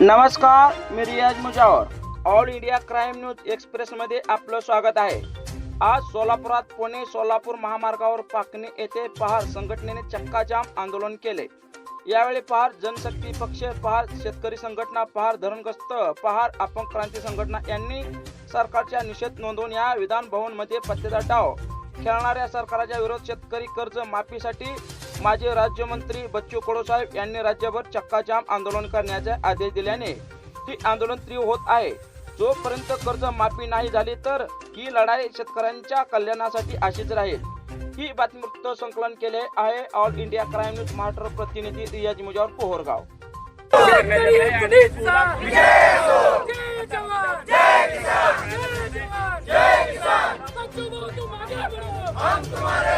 नमस्कार मी Riyaz Mujawar. All India crime news एक्सप्रेसमध्ये आपलं स्वागत आहे. आज सोलापुरात पुणे सोलापूर महामार्गावर पाकणे येथे पहार संघटनेने चक्काजाम आंदोलन केले. यावेळी पहार जनशक्ती पक्ष पहार शेतकरी संघटना पहार धरणग्रस्त पहार अपंग क्रांती संघटना यांनी सरकारच्या निषेध नोंदवून या विधान भवनमध्ये पत्तेदार डाव. खेळणाऱ्या सरकारच्या विरोध शेतकरी कर्ज माफीसाठी माजी राज्यमंत्री बच्चू कडू साहेब यांनी राज्यभर चक्काजाम आंदोलन करण्याचे आदेश दिल्याने ही आंदोलन तीव्र होत आहे. जोपर्यंत कर्ज माफी नाही झाली तर ही लढाई शेतकऱ्यांच्या कल्याणासाठी अशीच राहील. ही बातमी वृत्त संकलन केले आहे all India crime news Maharashtra प्रतिनिधी रियाज मुजावर बढ़ो हम तुम्हारे